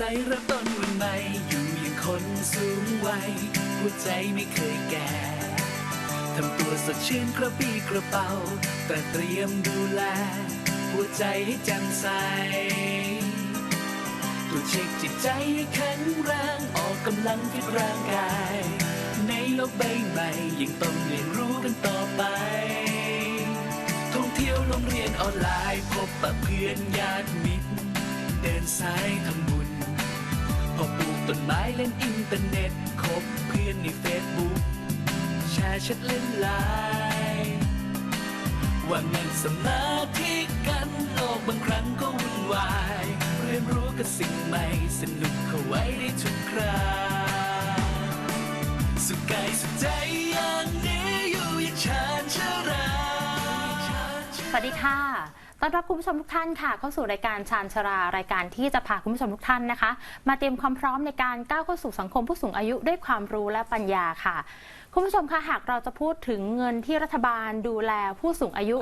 ใสเริ่มต้นวันใหม่ อยู่อย่างคนสูงวัยหัวใจไม่เคยแก่ทำตัวสดชื่นกระปรี้กระเป๋า แต่เตรียมดูแล หัวใจให้แจ่มใสตัวเช็คจิตใจให้แข็งแรงออกกำลังฟิตร่างกาย ในโลกใบใหม่ยังต้องเรียนรู้กันต่อไป ท่องเที่ยวโรงเรียนออนไลน์พบปะเพื่อนญาติมิตร เดินสายทำบุญ ต้นไม้เล่นอินเทอร์เน็ตคบเพื่อนในเฟซบุ๊กแชร์แชัดเล่นไลน์ว่าเงินสมาธิกันโลกบางครั้งก็วุ่นวาย เรียนรู้กับสิ่งใหม่สนุกเข้าไว้ได้ทุกคราสุขกายสุขใจอย่างนี้อยู่อย่างชาญชรา สวัสดีค่ะ ต้อนรับคุณผู้ชมทุกท่านค่ะ เข้าสู่รายการชาญชรารายการที่จะพาคุณผู้ชมทุกท่านนะคะ มาเตรียมความพร้อมในการก้าวเข้าสู่สังคมผู้สูงอายุด้วยความรู้และปัญญาค่ะ คุณผู้ชมคะหากเราจะพูดถึงเงินที่รัฐบาลดูแลผู้สูงอายุ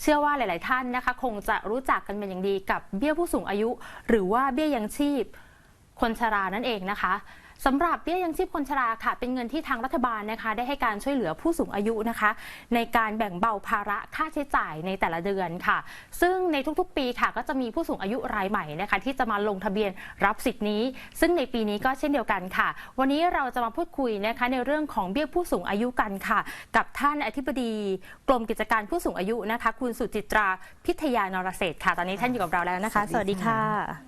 เชื่อว่าหลาย ๆ ท่านนะคะ คงจะรู้จักกันเป็นอย่างดีกับเบี้ยผู้สูงอายุ หรือว่าเบี้ยยังชีพ คนชรานั่นเองนะคะ สำหรับเบี้ยยังชีพคนชราค่ะ เป็นเงินที่ทางรัฐบาลนะคะ ได้ให้การช่วยเหลือผู้สูงอายุนะคะ ในการแบ่งเบาภาระค่าใช้จ่ายในแต่ละเดือนค่ะ ซึ่งในทุกๆ ปีค่ะ ก็จะมีผู้สูงอายุรายใหม่นะคะ ที่จะมาลงทะเบียนรับสิทธิ์นี้ ซึ่งในปีนี้ก็เช่นเดียวกันค่ะ วันนี้เราจะมาพูดคุยนะคะในเรื่องของเบี้ยผู้สูงอายุกันค่ะ กับท่านอธิบดี กรมกิจการผู้สูงอายุนะคะ คุณสุจิตราพิทยานรเศรษฐ์ค่ะ ตอนนี้ท่านอยู่กับเราแล้วนะคะสสวัวัสสดีดีค่ะ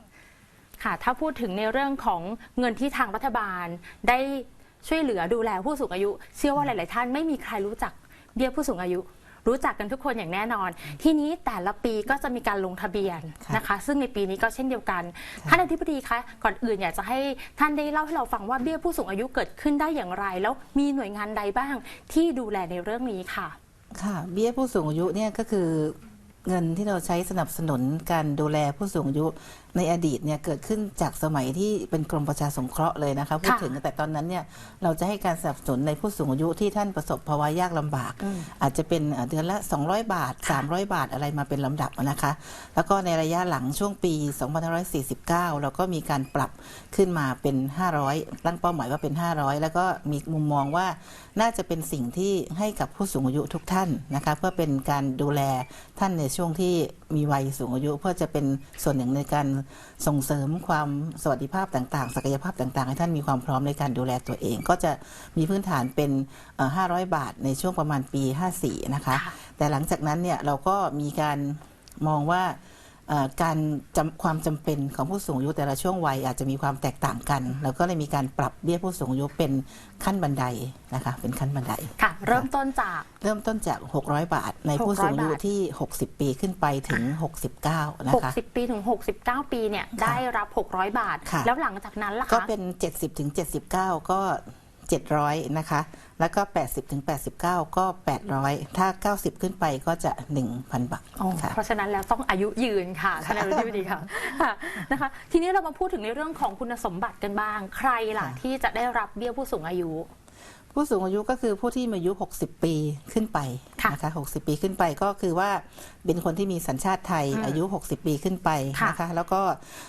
ค่ะค่ะ ถ้าพูดถึงในเรื่องของเงินที่ทางรัฐบาล ได้ช่วยเหลือดูแลผู้สูงอายุ เชื่อว่าหลาย ๆ ท่านไม่มีใครรู้จักเบี้ยผู้สูงอายุ รู้จักกันทุกคนอย่างแน่นอน ทีนี้แต่ละปีก็จะมีการลงทะเบียนค่ะนะคะ ซึ่งในปีนี้ก็เช่นเดียวกันท่านอธิบดีคะก่อนอื่นอยากจะให้ท่านได้เล่าให้เราฟังว่าเบี้ยผู้สูงอายุเกิดขึ้นได้อย่างไร แล้วมีหน่วยงานใดบ้างที่ดูแลในเรื่องนี้ค่ะ ค่ะ เบี้ยผู้สูงอายุเนี่ยก็คือเงินที่เราใช้สนับสนุนการดูแลผู้สูงอายุ ในอดีตเนี่ยเกิดขึ้นจากสมัยที่เป็นกรมประชาสงเคราะห์เลยนะคะพูดถึงแต่ตอนนั้นเนี่ยเราจะให้การสนับสนุนในผู้สูงอายุที่ท่านประสบภาวะยากลำบากอืมอาจจะเป็นเอ่อเดือนละ 200 บาท 300 บาทอะไรมาเป็นลำดับนะคะ แล้วก็ในระยะหลังช่วงปี 2549 เราก็มีการปรับขึ้นมาเป็น 500 ตั้งเป้าหมายว่าเป็น 500 แล้วก็มีมุมมองว่าน่าจะเป็นสิ่งที่ให้กับผู้สูงอายุทุกท่านนะคะเพื่อเป็นการดูแลท่านในช่วงที่ มีวัยสูงอายุ เพื่อจะเป็นส่วนหนึ่งในการส่งเสริมความสวัสดิภาพต่าง ๆ ศักยภาพต่าง ๆ ให้ท่านมีความพร้อมในการดูแลตัวเอง ก็จะมีพื้นฐานเป็นเอ่อ500 บาทในช่วงประมาณปี 54 นะคะค่ะแต่หลังจากนั้นเนี่ยเราก็มีการมองว่าเอ่อ การจำความจำเป็นของผู้สูงอายุแต่ละช่วงวัยอาจจะมีความแตกต่างกันเราก็เลยมีการปรับเบี้ยผู้สูงอายุเป็นขั้นบันไดนะคะเป็นขั้นบันไดค่ะ เริ่มต้นจากเริ่มต้นจาก 600 บาท ในผู้สูงอายุ600บาทที่ 60 ปีขึ้นไปถึง 69 นะคะ60 ปีถึง 69 ปีเนี่ยได้รับ 600 บาทค่ะแล้วหลังจากนั้นล่ะก็คะเป็น 70ถึง79 ก็ 700 นะคะ แล้วก็ 80ถึง89 ก็ 800 ถ้า 90 ขึ้นไปก็จะ 1,000 บาทอ๋อค่ะ เพราะฉะนั้นแล้วต้องอายุยืนค่ะท่านอธิบดีค่ะค่ะนะคะ ทีนี้เรามาพูดถึงในเรื่องของคุณสมบัติกันบ้าง ใครล่ะค่ะ ที่จะได้รับเบี้ยผู้สูงอายุ ผู้สูงอายุก็คือผู้ที่มีอายุ 60 ปีขึ้นไปค่ะนะคะ 60 ปีขึ้นไปก็คือว่าเป็นคนที่มีสัญชาติไทยอืมอายุ 60 ปีขึ้นไปค่ะนะคะ แล้วก็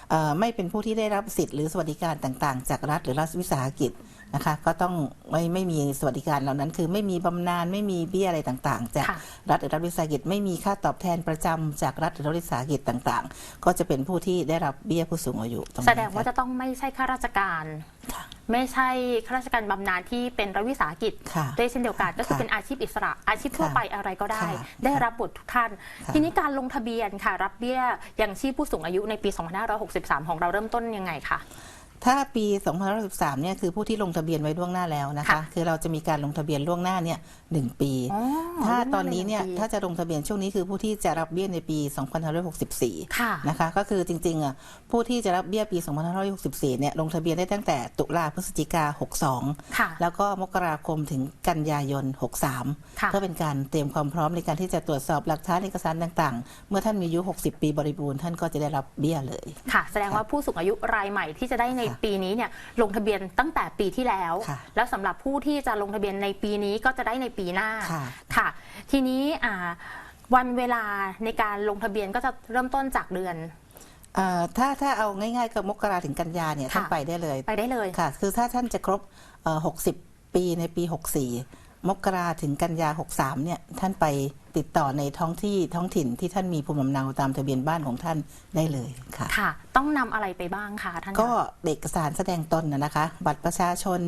เอ่อไม่เป็นผู้ที่ได้รับสิทธิ์หรือสวัสดิการต่างๆ จากรัฐหรือรัฐวิสาหกิจ นะคะ ก็ต้องไม่ไม่มีสวัสดิการเหล่านั้น คือไม่มีบำนาญไม่มีเบี้ยอะไรต่างๆ จากค่ะรัฐหรือรัฐวิสาหกิจไม่มีค่าตอบแทนประจำจากรัฐหรือรัฐวิสาหกิจต่างๆ ก็จะเป็นผู้ที่ได้รับเบี้ยผู้สูงอายุตรงแสนี้ดงว่าค่ะจะต้องไม่ใช่ข้าราชการค่ะไม่ใช่ข้าราชการบำนาญที่เป็นรัฐวิสาหกิจค่ะด้วยเช่นเดียวกันก็คือค่ะเป็นอาชีพอิสระ อาชีพทั่วค่ะไปอะไรก็ได้ค่ะได้รับบททุกท่านค่ะทีนี้การลงทะเบียนค่ะ รับเบี้ยยังชีพผู้สูงอายุในปี 2563 ของเราเริ่มต้นยังไงคะ ถ้าปี2563เนี่ยคือผู้ที่ลงทะเบียนไว้ล่วงหน้าแล้วนะคะ ค่ะคือเราจะมีการลงทะเบียนล่วงหน้าเนี่ยหนึ่งปี อ๋อถ้าล่วงหน้าตอนนี้เนี่ยหนึ่งปี ถ้าจะลงทะเบียนช่วงนี้คือผู้ที่จะรับเบี้ยในปี2564 ค่ะ นะคะก็คือจริงๆอะผู้ที่จะรับเบี้ยปี 2564 เนี่ยลงทะเบียนได้ตั้งแต่ตุลาพฤศจิกา62ค่ะแล้วก็มกราคมถึงกันยายน ค่ะ 63 เพื่อเป็นการเตรียมความพร้อมในการที่จะตรวจสอบหลักฐานเอกสารต่างๆ เมื่อท่านมีอายุ 60 ปีบริบูรณ์ท่านก็จะได้รับเบี้ยเลย ค่ะ แสดงว่าผู้สูงอายุรายใหม่ที่จะได้ในค่ะปีนี้เนี่ยลงทะเบียนตั้งแต่ปีที่แล้วค่ะแล้วสำหรับผู้ที่จะลงทะเบียนในปีนี้ก็จะได้ในปีหน้าค่ะค่ะทีนี้อ่าวันเวลาในการลงทะเบียนก็จะเริ่มต้นจากเดือนเอ่อถ้าถ้าเอาง่ายๆกับมกราถึงกันยาเนี่ยค่ะท่านไปได้เลยไปได้เลยค่ะ คือถ้าท่านจะครบเอ่อ60 ปีในปี 64 มกราถึงกันยา 63 เนี่ย ท่านไปติดต่อในท้องที่ท้องถิ่นที่ท่านมีภูมิลำเนาตามทะเบียนบ้านของท่านได้เลยค่ะ ค่ะ ต้องนำอะไรไปบ้างคะท่านคะ ก็เอกสารแสดงตนนะนะคะ บัตรประชาชน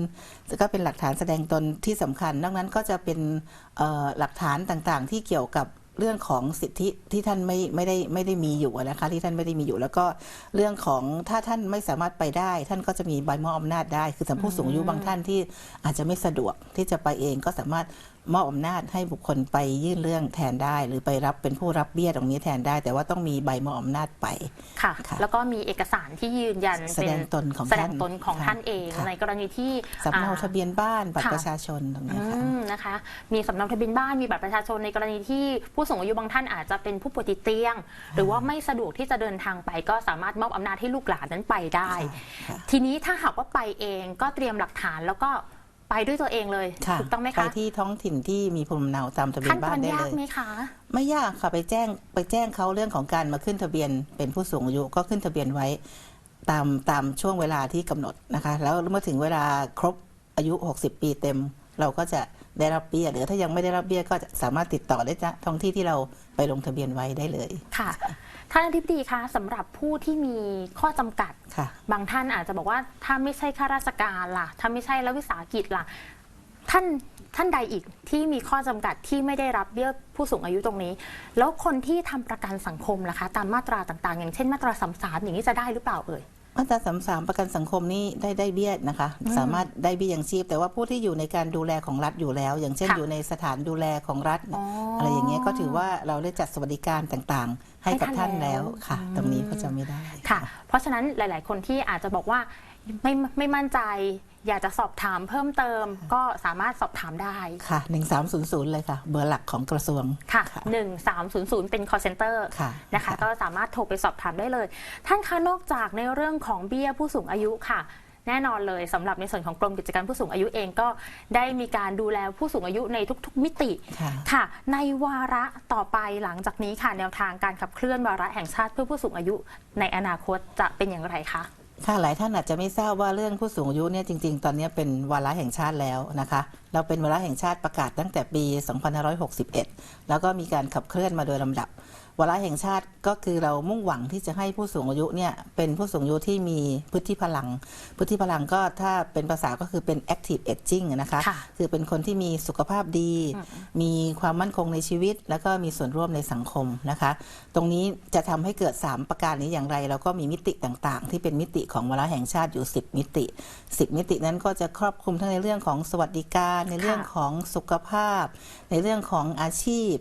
ก็เป็นหลักฐานแสดงตนที่สำคัญ นอกนั้นก็จะเป็นเอ่อหลักฐานต่างๆ ที่เกี่ยวกับ เรื่องของสิทธิที่ท่านไม่ไม่ได้ไม่ได้มีอยู่นะคะที่ท่านไม่ได้มีอยู่ แล้วก็เรื่องของถ้าท่านไม่สามารถไปได้ ท่านก็จะมีใบมอบอำนาจได้ คือสำหรับผู้สูงอายุบางท่านที่อาจจะไม่สะดวกที่จะไปเองก็สามารถ มอบอำนาจให้บุคคลไปยื่นเรื่องแทนได้ หรือไปรับเป็นผู้รับเบี้ยตรงนี้แทนได้ แต่ว่าต้องมีใบมอบอำนาจไป ค่ะ ค่ะแล้วก็มีเอกสารที่ยืนยันแสดงตนของแสดท่างนตนของค่ะท่านเองค่ะ ในกรณีที่สำเนาอ่ทะเบียนบ้านบัตรค่ะ ประชาชนตรงเนี้ยอืค่ะ มนะคะ มีสำเนาทะเบียนบ้าน มีบัตรประชาชนในกรณีที่ผู้สูงอายุบางท่านอาจจะเป็นผู้ป่วยติดเตียง หรือว่าไม่สะดวกที่จะเดินทางไป ก็สามารถมอบอำนาจให้ลูกหลานนั้นไปได้ ค่ะ ทีนี้ถ้าหากว่าไปเองก็เตรียมหลักฐานแล้วก็ ไปด้วยตัวเองเลยค่ะถูกต้องไหมไปคะที่ท้องถิ่นที่มีภูมิลำเนาตามทะเบียขั้นนตบ้าอนนได้ยาเลกย ไหมคะ ไม่ยากค่ะไปแจ้งไปแจ้งเขาเรื่องของการมาขึ้นทะเบียนเป็นผู้สูงอายุก็ขึ้นทะเบียนไว้ ตามตามช่วงเวลาที่กำหนดนะคะ แล้วเมื่อถึงเวลาครบอายุ 60 ปีเต็ม เราก็จะได้รับเบี้ยหรือถ้ายังไม่ได้รับเบี้ยก็จะสามารถติดต่อได้จากท้องที่ที่เราไปลงทะเบียนไว้ได้เลย ค่ะ ท่านอธิบดีคะสำหรับผู้ที่มีข้อจำกัด ค่ะ บางท่านอาจจะบอกว่าถ้าไม่ใช่ข้าราชการล่ะ ถ้าไม่ใช่รัฐวิสาหกิจล่ะ ท่านท่านใดอีกที่มีข้อจำกัดที่ไม่ได้รับเบี้ยผู้สูงอายุตรงนี้ แล้วคนที่ทำประกันสังคมล่ะคะ ตามมาตราต่างๆ อย่างเช่นมาตราสามสามอย่างนี้จะได้หรือเปล่าเอ่ย มาตราสามสามประกันสังคมนี่ได้ได้เบี้ยนะคะ สามารถได้เบี้ยยังชีพ แต่ว่าผู้ที่อยู่ในการดูแลของรัฐอยู่แล้ว อย่างเช่นค่ะอยู่ในสถานดูแลของรัฐ อ๋ออ อะไรอย่างเงี้ยก็ถือว่าเราได้จัดสวัสดิการต่างๆ ให้กับให้ท่าท่านนแล้แล้ววค่ะตรงนี้ก็จะไม่ได้ ค่ะ เพราะฉะนั้นหลาย ๆ คนที่อาจจะบอกว่า ไม่ไม่มั่นใจ อยากจะสอบถามเพิ่มเติม ก็สามารถสอบถามได้ ค่ะหนึ่งสามศูนย์ศูนย์เลยค่ะ เบอร์หลักของกระทรวง ค่ะ 1300 เป็น call center ค่ะนะคะค่ะก็สามารถโทรไปสอบถามได้เลย ท่านคะนอกจากในเรื่องของเบี้ยผู้สูงอายุค่ะแน่นอนเลยสำหรับในส่วนของกรมกิจการผู้สูงอายุเองก็ได้มีการดูแลผู้สูงอายุในทุก ๆ มิติค่ะค่ะ ในวาระต่อไปหลังจากนี้ค่ะแนวทางการขับเคลื่อนวาระแห่งชาติเพื่อผู้สูงอายุในอนาคตจะเป็นอย่างไรคะ ค่ะหลายท่านอาจจะไม่ทราบว่าเรื่องผู้สูงอายุเนี่ยจริง ๆ ตอนนี้เป็นวาระแห่งชาติแล้วนะคะ เราเป็นวาระแห่งชาติประกาศตั้งแต่ปี 2561 แล้วก็มีการขับเคลื่อนมาโดยลำดับ วาระแห่งชาติก็คือเรามุ่งหวังที่จะให้ผู้สูงอายุเนี่ยเป็นผู้สูงอายุที่มีพฤทธิพลัง พฤทธิพลังก็ถ้าเป็นภาษาก็คือเป็น active aging นะคะค่ะคือเป็นคนที่มีสุขภาพดี มีความมั่นคงในชีวิต แล้วก็มีส่วนร่วมในสังคมนะคะ ตรงนี้จะทำให้เกิด 3 ประการนี้อย่างไรแล้วก็มีมิติต่างๆ ที่เป็นมิติของวาระแห่งชาติอยู่ 10 มิติ 10 มิตินั้นก็จะครอบคลุมทั้งในเรื่องของสวัสดิการ ในเรื่องของสุขภาพ ในเรื่องของอาชีพ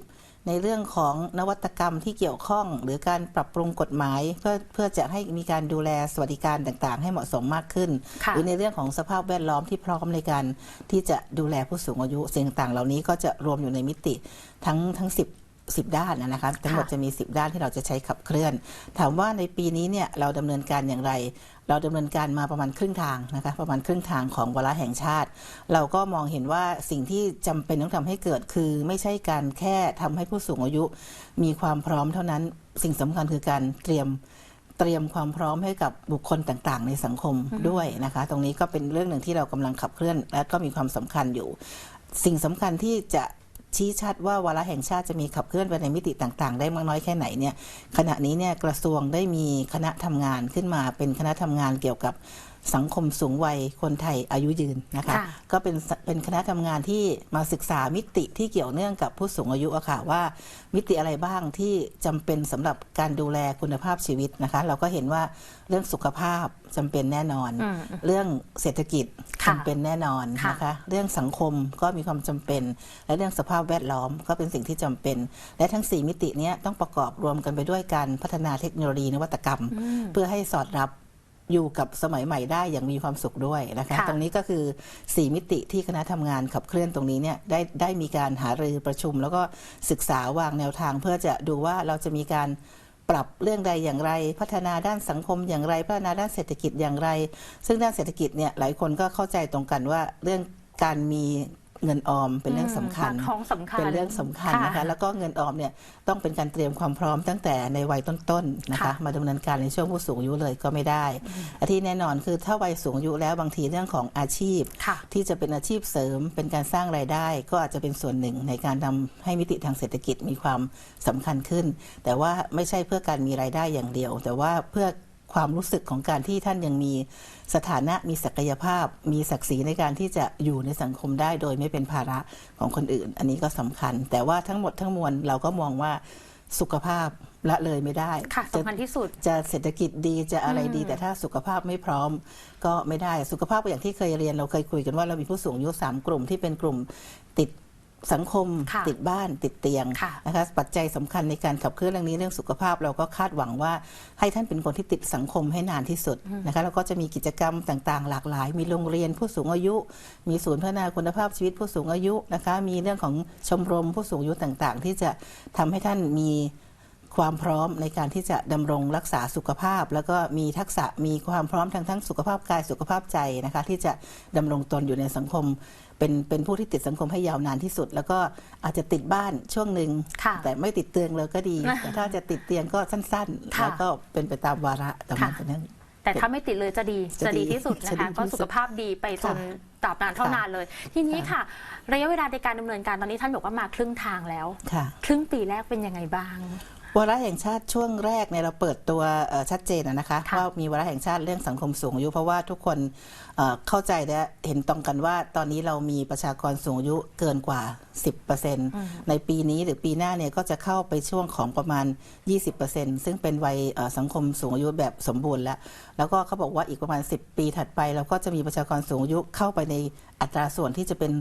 ในเรื่องของนวัตกรรมที่เกี่ยวข้อง หรือการปรับปรุงกฎหมาย เพื่อเพื่อจะให้มีการดูแลสวัสดิการต่างๆ ให้เหมาะสมมากขึ้น หรือในเรื่องของสภาพแวดล้อมที่พร้อมในการที่จะดูแลผู้สูงอายุสิ่งต่างๆเหล่านี้ก็จะรวมอยู่ในมิติทั้งทั้ง 10 10 ด้านนะนะคะทั้งหมดค่ะจะมี 10 ด้านที่เราจะใช้ขับเคลื่อน ถามว่าในปีนี้เนี่ยเราดำเนินการอย่างไร เราดำเนินการมาประมาณครึ่งทางนะคะประมาณครึ่งทางของวาระแห่งชาติ เราก็มองเห็นว่าสิ่งที่จำเป็นต้องทำให้เกิดคือ ไม่ใช่การแค่ทำให้ผู้สูงอายุ มีความพร้อมเท่านั้นสิ่งสำคัญคือการเตรียมเตรียมความพร้อมให้กับบุคคลต่างๆ ในสังคมด้วยนะคะ ตรงนี้ก็เป็นเรื่องหนึ่งที่เรากำลังขับเคลื่อน และก็มีความสำคัญอยู่ สิ่งสำคัญที่จะ ชี้ชัดว่าวาระแห่งชาติจะมีขับเคลื่อนไปในมิติต่างๆ ได้มากน้อยแค่ไหนเนี่ยขณะนี้เนี่ยกระทรวงได้มีคณะทำงานขึ้นมาเป็นคณะทำงานเกี่ยวกับสังคมสูงวัยคนไทยอายุยืนนะคะค่ะก็เป็นสเป็นคณะทำงานที่มาศึกษามิติที่เกี่ยวเนื่องกับผู้สูงอายุอะค่ะว่า มิติอะไรบ้างที่จำเป็นสำหรับการดูแลคุณภาพชีวิตนะคะ เราก็เห็นว่าเรื่องสุขภาพจำเป็นแน่นอนอืมเรื่องเศรษฐกิจค่ะ จำเป็นแน่นอนค่ะนะคะ เรื่องสังคมก็มีความจำเป็น และเรื่องสภาพแวดล้อมก็เป็นสิ่งที่จำเป็น และทั้ง 4 มิติเนี้ยต้องประกอบรวมกันไปด้วยการพัฒนาเทคโนโลยีนวัตกรรม เพื่อให้สอดรับอยู่กับสมัยใหม่ได้อย่างมีความสุขด้วยนะคะค่ะตรงนี้ก็คือ 4 มิติที่คณะทำงานขับเคลื่อนตรงนี้เนี่ยได้ได้มีการหารือประชุม แล้วก็ศึกษาวางแนวทางเพื่อจะดูว่าเราจะมีการ ปรับเรื่องใดอย่างไร พัฒนาด้านสังคมอย่างไร พัฒนาด้านเศรษฐกิจอย่างไร ซึ่งด้านเศรษฐกิจเนี่ยหลายคนก็เข้าใจตรงกันว่าเรื่องการมี เงินออมเป็นเรื่องสำคัญปากท้องสำคัญเป็นเรื่องสำคัญนะคะแล้วก็เงินออมเนี่ยต้องเป็นการเตรียมความพร้อมตั้งแต่ในวัยต้นๆนะคะค่ะมาดำเนินการในช่วงผู้สูงอายุเลยก็ไม่ได้อันที่แน่นอนคือถ้าวัยสูงอายุแล้วบางทีเรื่องของอาชีพค่ะที่จะเป็นอาชีพเสริมเป็นการสร้างรายได้ ก็อาจจะเป็นส่วนหนึ่งในการทำให้มิติทางเศรษฐกิจมีความสำคัญขึ้น แต่ว่าไม่ใช่เพื่อการมีรายได้อย่างเดียว แต่ว่าเพื่อ ความรู้สึกของการที่ท่านยังมีสถานะมีศักยภาพ มีศักดิ์ศรีในการที่จะอยู่ในสังคมได้โดยไม่เป็นภาระของคนอื่น อันนี้ก็สำคัญ แต่ว่าทั้งหมดทั้งมวลเราก็มองว่าสุขภาพละเลยไม่ได้ค่ะจะสำคัญที่สุดจะเศรษฐกิจดีจะอะไรดีอืมแต่ถ้าสุขภาพไม่พร้อม ก็ไม่ได้สุขภาพอย่างที่เคยเรียนเราเคยคุยกันว่าเรามีผู้สูงอายุสามกลุ่มที่เป็นกลุ่มติด สังคมค่ะติดบ้านติดเตียงค่ะนะคะปัจจัยสำคัญในการขับเคลื่อนเรื่องนี้เรื่องสุขภาพเราก็คาดหวังว่าให้ท่านเป็นคนที่ติดสังคมให้นานที่สุดนะคะแล้วก็จะมีกิจกรรมต่างๆ หลากหลาย มีโรงเรียนผู้สูงอายุ มีศูนย์พัฒนาคุณภาพชีวิตผู้สูงอายุนะคะมีเรื่องของชมรมผู้สูงอายุต่างๆ ที่จะทำให้ท่านมี ความพร้อมในการที่จะดำรงรักษาสุขภาพ แล้วก็มีทักษะมีความพร้อมทางทั้งสุขภาพกายสุขภาพใจนะคะที่จะดำรงตนอยู่ในสังคม เป็นเป็นผู้ที่ติดสังคมให้ยาวนานที่สุด แล้วก็อาจจะติดบ้านช่วงหนึ่งค่ะแต่ไม่ติดเตียงเลยก็ดี แต่ถ้าจะติดเตียงก็สั้นๆค่ะแล้วก็เป็นไปตามวาระตรงนั้นค่ะเป็นเรื่องแต่ถ้าไม่ติดเลยจะดีจะจะดีดีที่สุดจะนะดีคะที่ก็สุดสุขภาพดีไปจนค่ะตราบนานเท่าค่ะนานเลย ทีนี้ค่ะ ระยะเวลาในการดำเนินการตอนนี้ท่านบอกว่ามาครึ่งทางแล้วค่ะครึ่งปีแรกเป็นยังไงบ้าง วาระแห่งชาติช่วงแรกเนี่ยเราเปิดตัวเอ่อชัดเจนอะนะคะค่ะว่ามีวาระแห่งชาติเรื่องสังคมสูงอายุ เพราะว่าทุกคนเอ่อเข้าใจและเห็นตรงกันว่าตอนนี้เรามีประชากรสูงอายุเกินกว่า 10%ในปีนี้หรือปีหน้าเนี่ยก็จะเข้าไปช่วงของประมาณ 20%ซึ่งเป็นวัยเอ่อสังคมสูงอายุแบบสมบูรณ์แล้ว แล้วก็เขาบอกว่าอีกประมาณ 10 ปีถัดไปเราก็จะมีประชากรสูงอายุเข้าไปในอัตราส่วนที่จะเป็น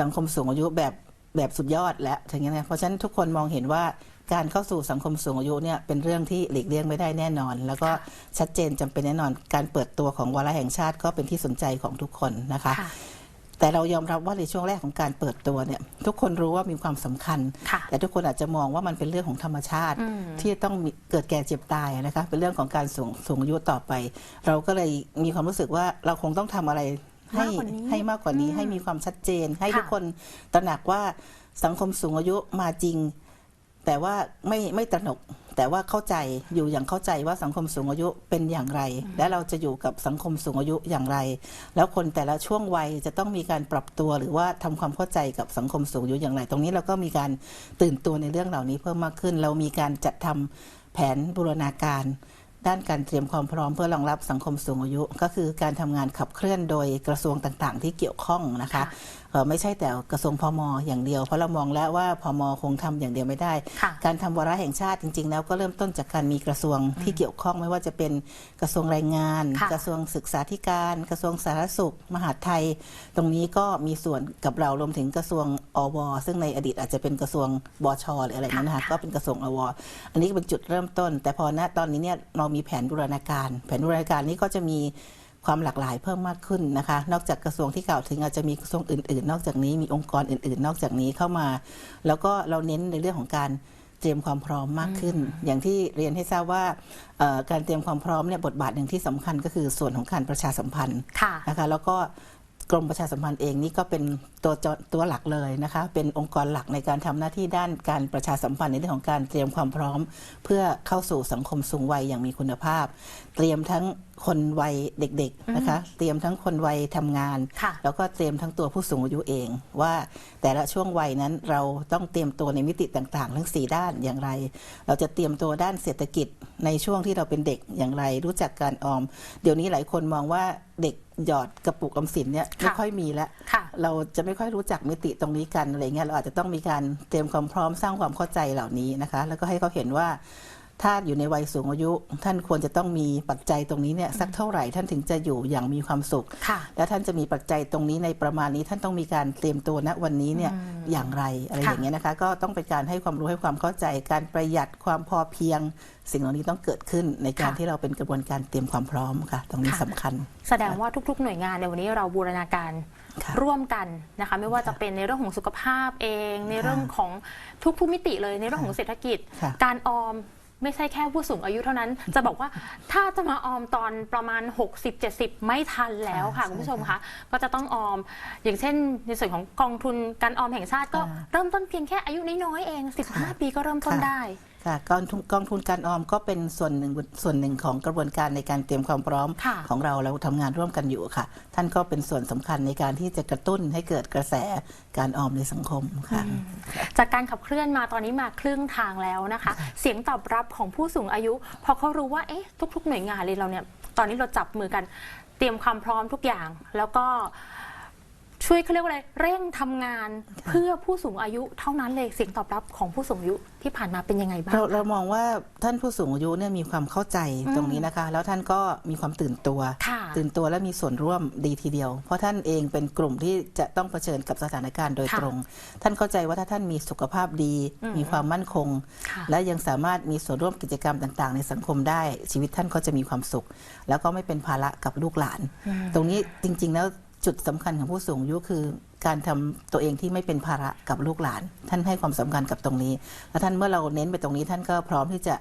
สังคมสูงอายุแบบแบบสุดยอดแล้วอย่างเงี้ยนะเพราะฉะนั้นทุกคนมองเห็นว่า การเข้าสู่สังคมสูงอายุเนี่ยเป็นเรื่องที่หลีกเลี่ยงไม่ได้แน่นอน แล้วก็ชัดเจนจำเป็นแน่นอน การเปิดตัวของวาระแห่งชาติก็เป็นที่สนใจของทุกคนนะคะค่ะแต่เรายอมรับว่าในช่วงแรกของการเปิดตัวเนี่ยทุกคนรู้ว่ามีความสำคัญค่ะแต่ทุกคนอาจจะมองว่ามันเป็นเรื่องของธรรมชาติอืมที่จะต้องมีเกิดแก่เจ็บตายนะคะเป็นเรื่องของการสูงสูงอายุต่อไป เราก็เลยมีความรู้สึกว่าเราคงต้องทำอะไรให้มากกว่านี้ให้มากกว่านี้อืมให้มีความชัดเจน ให้ค่ะทุกคนตระหนักว่าสังคมสูงอายุมาจริง แต่ว่าไม่ไม่ตระหนก แต่ว่าเข้าใจอยู่อย่างเข้าใจว่าสังคมสูงอายุเป็นอย่างไร และเราจะอยู่กับสังคมสูงอายุอย่างไร แล้วคนแต่ละช่วงวัยจะต้องมีการปรับตัวหรือว่าทำความเข้าใจกับสังคมสูงอายุอย่างไร ตรงนี้เราก็มีการตื่นตัวในเรื่องเหล่านี้เพิ่มมากขึ้น เรามีการจัดทำแผนบูรณาการด้านการเตรียมความพร้อมเพื่อรองรับสังคมสูงอายุ ก็คือการทำงานขับเคลื่อนโดยกระทรวงต่างๆ ที่เกี่ยวข้องนะคะค่ะเอ่อ ไม่ใช่แต่กระทรวงพมอย่างเดียว เพราะเรามองแล้วว่าพมคงทำอย่างเดียวไม่ได้ค่ะการทำวาระแห่งชาติจริง ๆ แล้วก็เริ่มต้นจากการมีกระทรวงที่เกี่ยวข้องไม่ว่าจะเป็นกระทรวงแรงงานค่ะกระทรวงศึกษาธิการ กระทรวงสาธารณสุข มหาดไทย ตรงนี้ก็มีส่วนกับเรารวมถึงกระทรวงอว ซึ่งในอดีตอาจจะเป็นกระทรวงบชหรืออะไรนั้นนะคะค่ะก็เป็นกระทรวงอว อันนี้ก็เป็นจุดเริ่มต้น แต่พอณตอนนี้เนี่ยเรามีแผนบูรณาการ แผนบูรณาการนี้ก็จะมี ความหลากหลายเพิ่มมากขึ้นนะคะ นอกจากกระทรวงที่กล่าวถึงอาจจะมีกระทรวงอื่นๆ นอกจากนี้มีองค์กรอื่นๆ นอกจากนี้เข้ามา แล้วก็เราเน้นในเรื่องของการเตรียมความพร้อมมากขึ้น อย่างที่เรียนให้ทราบว่าเอ่อการเตรียมความพร้อมเนี่ยบทบาทหนึ่งที่สำคัญก็คือส่วนของการประชาสัมพันธ์ค่ะนะคะแล้วก็กรมประชาสัมพันธ์เองนี่ก็เป็นตัวจตัวหลักเลยนะคะ เป็นองค์กรหลักในการทำหน้าที่ด้านการประชาสัมพันธ์ในเรื่องของการเตรียมความพร้อม เพื่อเข้าสู่สังคมสูงวัยอย่างมีคุณภาพ เตรียมทั้งคนวัยเด็กๆนะคะ เตรียมทั้งคนวัยทำงานค่ะแล้วก็เตรียมทั้งตัวผู้สูงอายุเอง ว่าแต่ละช่วงวัยนั้นเราต้องเตรียมตัวในมิติต่างๆ ทั้ง 4 ด้านอย่างไร เราจะเตรียมตัวด้านเศรษฐกิจในช่วงที่เราเป็นเด็กอย่างไร รู้จักการออม เดี๋ยวนี้หลายคนมองว่าเด็กหยอดกระปุกออมสินเนี่ยไม่ค่อยมีแล้วค่ะเราจะไม่ค่อยรู้จักมิติตรงนี้กันอะไรเงี้ยเราอาจจะต้องมีการเตรียมความพร้อมสร้างความเข้าใจเหล่านี้นะคะ แล้วก็ให้เขาเห็นว่า ถ้าอยู่ในวัยสูงอายุ ท่านควรจะต้องมีปัจจัยตรงนี้เนี่ยสักเท่าไหร่ท่านถึงจะอยู่อย่างมีความสุขค่ะแล้วท่านจะมีปัจจัยตรงนี้ในประมาณนี้ ท่านต้องมีการเตรียมตัวณวันนี้เนี่ยอย่างไรอะไรค่ะอย่างเงี้ยนะคะ ก็ต้องเป็นการให้ความรู้ให้ความเข้าใจการประหยัดความพอเพียง สิ่งเหล่านี้ต้องเกิดขึ้นในการที่เราเป็นกระบวนการเตรียมความพร้อมค่ะ ตรงนี้สำคัญ แสดงว่าทุก ๆ หน่วยงานในวันนี้เราบูรณาการค่ะร่วมกันนะคะไม่ว่าจะเป็นในเรื่องของสุขภาพเอง ในเรื่องของทุกๆมิติเลยในเรื่องของเศรษฐกิจค่ะการออม ไม่ใช่แค่ผู้สูงอายุเท่านั้น จะบอกว่าถ้าจะมาออมตอนประมาณ 60-70 ไม่ทันแล้วค่ะใช่คุณผู้ชมค่ะคะก็จะต้องออม อย่างเช่น ในส่วนของกองทุนการออมแห่งชาติก็อ่าเริ่มต้นเพียงแค่อายุน้อยๆเอง 15 ปีก็เริ่มต้นค่ะได้ ค่ะกองทุนกองทุนการออมก็เป็นส่วนหนึ่งส่วนหนึ่งของกระบวนการในการเตรียมความพร้อมค่ะของเราเราทำงานร่วมกันอยู่ค่ะ ท่านก็เป็นส่วนสำคัญในการที่จะกระตุ้นให้เกิดกระแสการออมในสังคมค่ะจากการขับเคลื่อนมาตอนนี้มาครึ่งทางแล้วนะคะ เสียงตอบรับของผู้สูงอายุ พอเขารู้ว่าเอ๊ะทุก ๆ หน่วยงานเลยเราเนี่ย ตอนนี้เราจับมือกัน เตรียมความพร้อมทุกอย่าง แล้วก็ ช่วยเขาเรียกว่าอะไรเร่งทำงานเพื่อผู้สูงอายุเท่านั้นเลยเสียงตอบรับของผู้สูงอายุที่ผ่านมาเป็นยังไงบ้างเราเรามองว่าท่านผู้สูงอายุเนี่ยมีความเข้าใจตรงนี้นะคะ แล้วท่านก็มีความตื่นตัว ค่ะ ตื่นตัวและมีส่วนร่วมดีทีเดียว เพราะท่านเองเป็นกลุ่มที่จะต้องเผชิญกับสถานการณ์โดยค่ะตรง ท่านเข้าใจว่าถ้าท่านมีสุขภาพดี อืมมีความมั่นคง ค่ะและยังสามารถมีส่วนร่วมกิจกรรมต่าง ๆ ในสังคมได้ชีวิตท่านก็จะมีความสุข แล้วก็ไม่เป็นภาระกับลูกหลาน ตรงนี้จริง ๆ แล้ว จุดสำคัญของผู้สูงอายุคือ การทำตัวเองที่ไม่เป็นภาระกับลูกหลาน ท่านให้ความสำคัญกับตรงนี้ แล้วท่านเมื่อเราเน้นไปตรงนี้ท่านก็พร้อมที่จะ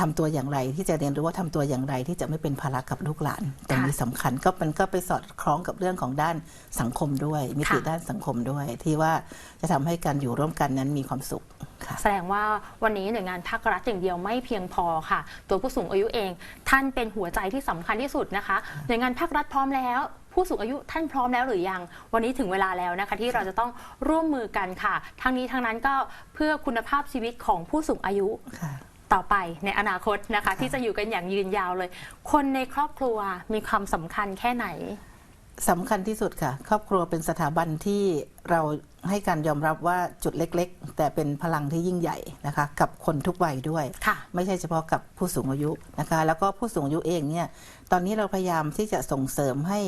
ทำตัวอย่างไรที่จะเรียนรู้ว่าทำตัวอย่างไรที่จะไม่เป็นภาระกับลูกหลาน ตรงนี้สำคัญก็มันก็ไปสอดคล้องกับเรื่องของด้านสังคมด้วยมิติค่ะด้านสังคมด้วย ที่ว่าจะทำให้การอยู่ร่วมกันนั้นมีความสุขค่ะแสดงว่าวันนี้หน่วยงานภาครัฐอย่างเดียวไม่เพียงพอค่ะ ตัวผู้สูงอายุเอง ท่านเป็นหัวใจที่สำคัญที่สุดนะคะ หน่วยงานภาครัฐพร้อมแล้ว ผู้สูงอายุท่านพร้อมแล้วหรือยัง วันนี้ถึงเวลาแล้วนะคะ ที่เราจะต้องร่วมมือกันค่ะ ทั้งนี้ทั้งนั้นก็เพื่อคุณภาพชีวิตของผู้สูงอายุค่ะ ต่อไปในอนาคตนะคะ ที่จะอยู่กันอย่างยืนยาวเลย คนในครอบครัวมีความสำคัญแค่ไหน สำคัญที่สุดค่ะ ครอบครัวเป็นสถาบันที่เราให้การยอมรับว่าจุดเล็กๆ แต่เป็นพลังที่ยิ่งใหญ่นะคะ กับคนทุกวัยด้วย ค่ะ ไม่ใช่เฉพาะกับผู้สูงอายุนะคะ แล้วก็ผู้สูงอายุเองเนี่ยตอนนี้เราพยายามที่จะส่งเสริมให้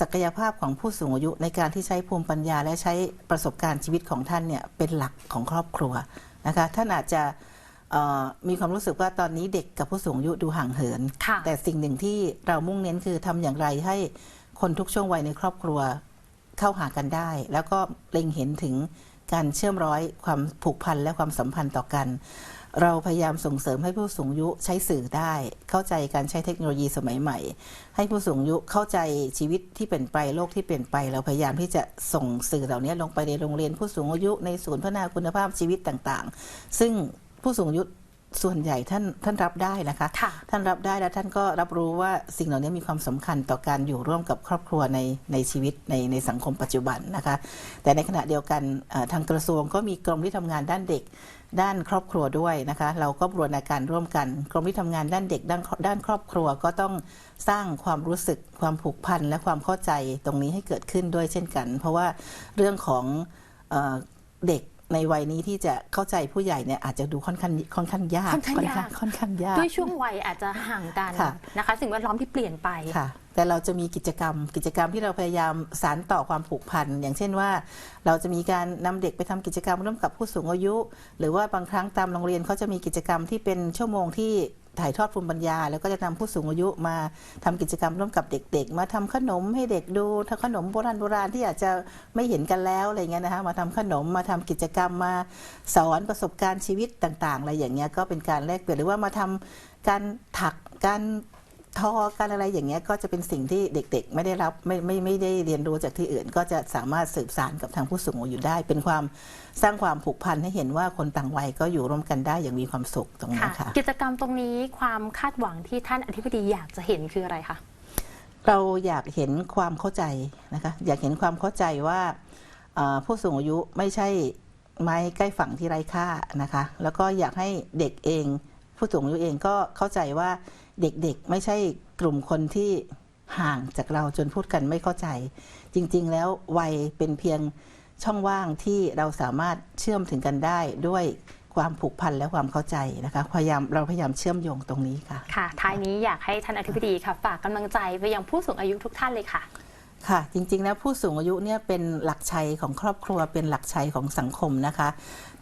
ศักยภาพของผู้สูงอายุในการที่ใช้ภูมิปัญญา และใช้ประสบการณ์ชีวิตของท่านเนี่ยเป็นหลักของครอบครัวนะคะท่านอาจจะเอ่อมีความรู้สึกว่าตอนนี้เด็กกับผู้สูงอายุดูห่างเหินค่ะแต่สิ่งหนึ่งที่เรามุ่งเน้นคือทำอย่างไรให้คนทุกช่วงวัยในครอบครัวเข้าหากันได้ แล้วก็เล็งเห็นถึง การเชื่อมร้อยความผูกพันและความสัมพันธ์ต่อกัน เราพยายามส่งเสริมให้ผู้สูงอายุใช้สื่อได้ เข้าใจการใช้เทคโนโลยีสมัยใหม่ ให้ผู้สูงอายุเข้าใจชีวิตที่เปลี่ยนไปโลกที่เปลี่ยนไป เราพยายามที่จะส่งสื่อเหล่านี้ลงไปในโรงเรียนผู้สูงอายุในศูนย์พัฒนาคุณภาพชีวิตต่างๆ ซึ่งผู้สูงอายุ ส่วนใหญ่ท่านท่านรับได้นะคะค่ะท่านรับได้และท่านก็รับรู้ว่าสิ่งเหล่านี้มีความสำคัญต่อการอยู่ร่วมกับครอบครัวในในชีวิตในในสังคมปัจจุบันนะคะ แต่ในขณะเดียวกันเอ่อทางกระทรวงก็มีกรมที่ทำงานด้านเด็กด้านครอบครัวด้วยนะคะ เราก็บรณาการร่วมกันกรมที่ทำงานด้านเด็กด้านด้านครอบครัวก็ต้องสร้างความรู้สึกความผูกพันและความเข้าใจตรงนี้ให้เกิดขึ้นด้วยเช่นกัน เพราะว่าเรื่องของเออเด็ก ในวัยนี้ที่จะเข้าใจผู้ใหญ่เนี่ยอาจจะดูค่อนข้างค่อนข้างยากค่อนข้างยากค่อนข้างยากด้วยช่วงวัยอาจจะห่างกันค่ะนะคะ สิ่งแวดล้อมที่เปลี่ยนไปค่ะ แต่เราจะมีกิจกรรม กิจกรรมที่เราพยายามสานต่อความผูกพันอย่างเช่นว่า เราจะมีการนำเด็กไปทำกิจกรรมร่วมกับผู้สูงอายุ หรือว่าบางครั้งตามโรงเรียนเขาจะมีกิจกรรมที่เป็นชั่วโมงที่ ถ่ายทอดภูมิปัญญา แล้วก็จะนำผู้สูงอายุมาทำกิจกรรมร่วมกับเด็ก ๆ มาทำขนมให้เด็กดูทำขนมโบราณโบราณที่อาจจะไม่เห็นกันแล้วอะไรเงี้ยนะคะมาทำขนมมาทำกิจกรรมมาสอนประสบการณ์ชีวิตต่าง ๆ อะไรอย่างเงี้ยก็เป็นการแลกเปลี่ยนหรือว่ามาทำการถักการ ทอการอะไรอย่างเงี้ยก็จะเป็นสิ่งที่เด็กๆ ไม่ได้รับไม่ไม่ไม่ได้เรียนรู้จากที่อื่น ก็จะสามารถสืบสานกับทางผู้สูงอายุได้ เป็นความสร้างความผูกพันให้เห็นว่าคนต่างวัยก็อยู่ร่วมกันได้อย่างมีความสุขตรงนี้ค่ะค่ะกิจกรรมตรงนี้ความคาดหวังที่ท่านอธิบดีอยากจะเห็นคืออะไรคะเราอยากเห็นความเข้าใจนะคะอยากเห็นความเข้าใจว่าเอ่อผู้สูงอายุไม่ใช่ไม้ใกล้ฝั่งที่ไร้ค่านะคะ แล้วก็อยากให้เด็กเอง ผู้สูงอายุเองก็เข้าใจว่า เด็กๆ ไม่ใช่กลุ่มคนที่ห่างจากเราจนพูดกันไม่เข้าใจ จริง ๆ แล้ววัยเป็นเพียงช่องว่างที่เราสามารถเชื่อมถึงกันได้ด้วยความผูกพันและความเข้าใจนะคะพยายามเราพยายามเชื่อมโยงตรงนี้ค่ะค่ะท้ายนี้อยากให้ท่านอธิบดีค่ะฝากกำลังใจไปยังผู้สูงอายุทุกท่านเลยค่ะ ค่ะ จริงๆแล้วผู้สูงอายุเนี่ยเป็นหลักชัยของครอบครัวเป็นหลักชัยของสังคมนะคะ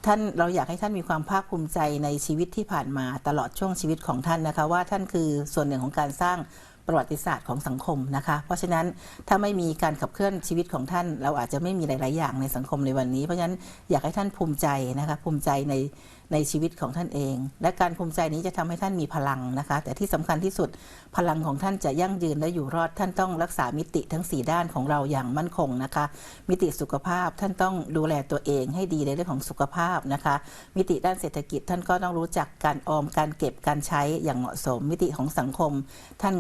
ท่านเราอยากให้ท่านมีความภาคภูมิใจในชีวิตที่ผ่านมาตลอดช่วงชีวิตของท่านนะคะ ว่าท่านคือส่วนหนึ่งของการสร้างประวัติศาสตร์ของสังคมนะคะ เพราะฉะนั้นถ้าไม่มีการขับเคลื่อนชีวิตของท่าน เราอาจจะไม่มีหลาย ๆ อย่างในสังคมในวันนี้ เพราะฉะนั้นอยากให้ท่านภูมิใจนะคะภูมิใจใน ในชีวิตของท่านเอง และการภูมิใจนี้จะทำให้ท่านมีพลังนะคะ แต่ที่สำคัญที่สุดพลังของท่านจะยั่งยืนและอยู่รอด ท่านต้องรักษามิติทั้ง 4 ด้านของเราอย่างมั่นคงนะคะ มิติสุขภาพท่านต้องดูแลตัวเองให้ดีในเรื่องของสุขภาพนะคะ มิติด้านเศรษฐกิจท่านก็ต้องรู้จักการออมการเก็บการใช้อย่างเหมาะสม มิติของสังคม ท่าน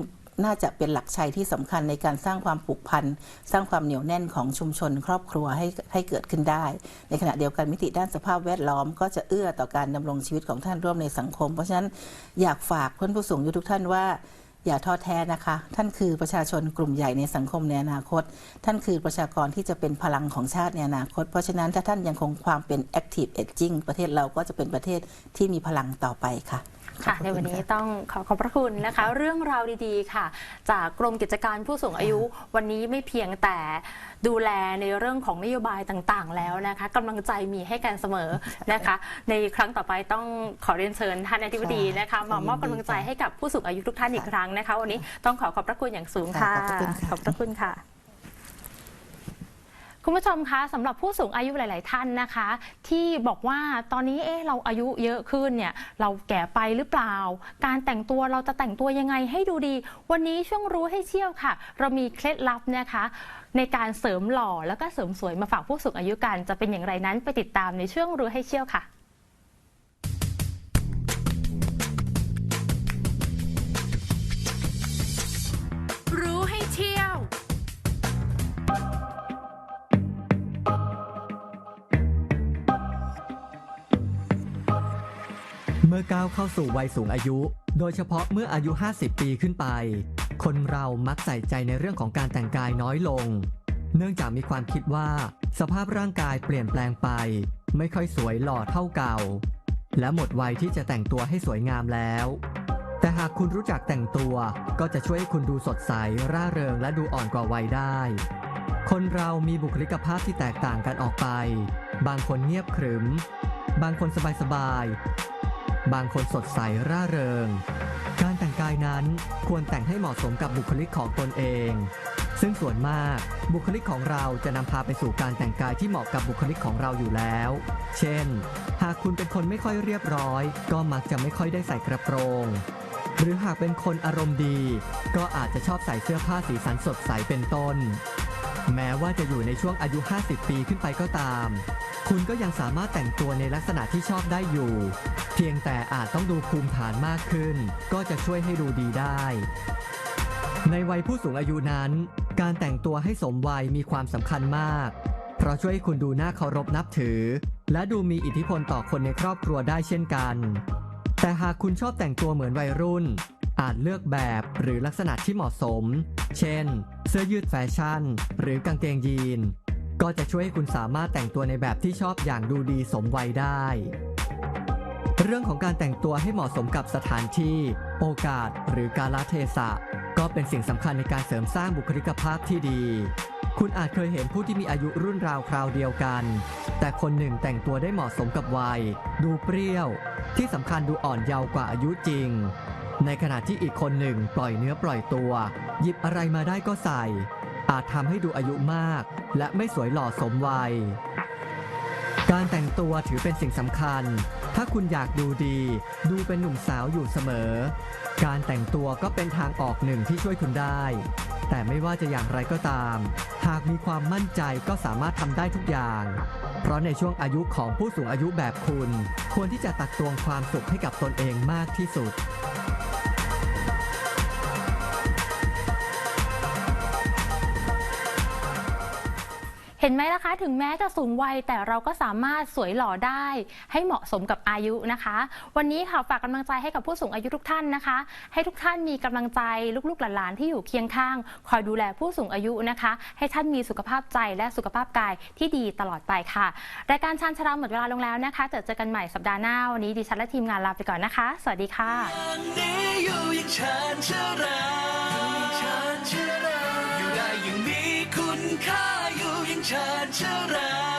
น่าจะเป็นหลักชัยที่สำคัญในการสร้างความผูกพัน สร้างความเหนียวแน่นของชุมชน ครอบครัวให้ให้เกิดขึ้นได้ ในขณะเดียวกันมิติด้านสภาพแวดล้อม ก็จะเอื้อต่อการดำรงชีวิตของท่านร่วมในสังคม เพราะฉะนั้นอยากฝากเพื่อนผู้สูงอายุทุกท่านว่าอย่าท้อแท้นะคะ ท่านคือประชาชนกลุ่มใหญ่ในสังคมในอนาคต ท่านคือประชากรที่จะเป็นพลังของชาติในอนาคต เพราะฉะนั้นถ้าท่านยังคงความเป็น active aging ประเทศเราก็จะเป็นประเทศที่มีพลังต่อไปค่ะ ค่ะขอบในณวันนี้ค่ะต้องขอขอบพระคุณนะคะ เรื่องราวดีๆค่ะ จากกรมกิจการผู้สูงอายุวันนี้ไม่เพียงแต่ดูแลในเรื่องของนโยบายต่างๆ แล้วนะคะกำลังใจมีให้กันเสมอนะคะ ในครั้งต่อไปต้องขอเรียนเชิญท่านอธิบดีนะคะมามอบกำลังใจให้กับผู้สูงอายุทุกท่านอีกครั้งนะคะ วันนี้ต้องขอขอบพระคุณอย่างสูงค่ะค่ะขอบพระคุณค่ะขอบพระ คุณผู้ชมคะสำหรับผู้สูงอายุหลาย ๆ ท่านนะคะ ที่บอกว่าตอนนี้เอ๊ะเราอายุเยอะขึ้นเนี่ยเราแก่ไปหรือเปล่า การแต่งตัวเราจะแต่งตัวยังไงให้ดูดี วันนี้ช่วงรู้ให้เชี่ยวค่ะ เรามีเคล็ดลับนะคะ ในการเสริมหล่อแล้วก็เสริมสวยมาฝากผู้สูงอายุกันจะเป็นอย่างไรนั้นไปติดตามในช่วงรู้ให้เชี่ยวค่ะรู้ให้เที่ยว มื่อก้าวเข้าสู่วัยสูงอายุ โดยเฉพาะเมื่ออายุ 50 ปีขึ้นไป คนเรามักใส่ใจในเรื่องของการแต่งกายน้อยลง เนื่องจากมีความคิดว่า สภาพร่างกายเปลี่ยนแปลงไป ไม่ค่อยสวยหล่อเท่าเก่า และหมดวัยที่จะแต่งตัวให้สวยงามแล้ว แต่หากคุณรู้จักแต่งตัว ก็จะช่วยให้คุณดูสดใส ร่าเริงและดูอ่อนกว่าวัยได้ คนเรามีบุคลิกภาพที่แตกต่างกันออกไป บางคนเงียบขรึม บางคนสบายๆ บางคนสดใสร่าเริง การแต่งกายนั้นควรแต่งให้เหมาะสมกับบุคลิกของตนเอง ซึ่งส่วนมากบุคลิกของเราจะนำพาไปสู่การแต่งกายที่เหมาะกับบุคลิกของเราอยู่แล้ว เช่น หากคุณเป็นคนไม่ค่อยเรียบร้อย ก็มักจะไม่ค่อยได้ใส่กระโปรง หรือหากเป็นคนอารมณ์ดี ก็อาจจะชอบใส่เสื้อผ้าสีสันสดใสเป็นต้น แม้ว่าจะอยู่ในช่วงอายุ 50 ปีขึ้นไปก็ตาม คุณก็ยังสามารถแต่งตัวในลักษณะที่ชอบได้อยู่ เพียงแต่อาจต้องดูภูมิฐานมากขึ้น ก็จะช่วยให้ดูดีได้ ในวัยผู้สูงอายุนั้น การแต่งตัวให้สมวัยมีความสำคัญมาก เพราะช่วยให้คุณดูน่าเคารพนับถือ และดูมีอิทธิพลต่อคนในครอบครัวได้เช่นกัน แต่หากคุณชอบแต่งตัวเหมือนวัยรุ่น อาจเลือกแบบหรือลักษณะที่เหมาะสม เช่น เสื้อยืดแฟชั่น หรือกางเกงยีน ก็จะช่วยให้คุณสามารถแต่งตัวในแบบที่ชอบอย่างดูดีสมวัยได้ เรื่องของการแต่งตัวให้เหมาะสมกับสถานที่ โอกาส หรือกาลเทศะ ก็เป็นสิ่งสำคัญในการเสริมสร้างบุคลิกภาพที่ดี คุณอาจเคยเห็นผู้ที่มีอายุรุ่นราวคราวเดียวกัน แต่คนหนึ่งแต่งตัวได้เหมาะสมกับวัย ดูเปรี้ยว ที่สำคัญดูอ่อนเยาว์กว่าอายุจริง ในขณะที่อีกคนหนึ่งปล่อยเนื้อปล่อยตัว หยิบอะไรมาได้ก็ใส่ อาจทำให้ดูอายุมาก และไม่สวยหล่อสมวัย การแต่งตัวถือเป็นสิ่งสำคัญ ถ้าคุณอยากดูดี ดูเป็นหนุ่มสาวอยู่เสมอ การแต่งตัวก็เป็นทางออกหนึ่งที่ช่วยคุณได้ แต่ไม่ว่าจะอย่างไรก็ตาม หากมีความมั่นใจก็สามารถทำได้ทุกอย่าง เพราะในช่วงอายุของผู้สูงอายุแบบคุณ ควรที่จะตักตวงความสุขให้กับตนเองมากที่สุด เห็นไหมล่ะคะ ถึงแม้จะสูงวัยแต่เราก็สามารถสวยหล่อได้ ให้เหมาะสมกับอายุนะคะ วันนี้ค่ะฝากกำลังใจให้กับผู้สูงอายุทุกท่านนะคะ ให้ทุกท่านมีกำลังใจลูกๆหลานๆที่อยู่เคียงข้าง คอยดูแลผู้สูงอายุนะคะ ให้ท่านมีสุขภาพใจและสุขภาพกายที่ดีตลอดไปค่ะ รายการชันชราหมดเวลาลงแล้วนะคะเจอเจอกันใหม่สัปดาห์หน้าวันนี้ดิฉันและทีมงานลาไปก่อนนะคะ สวัสดีค่ะ ฉันชรา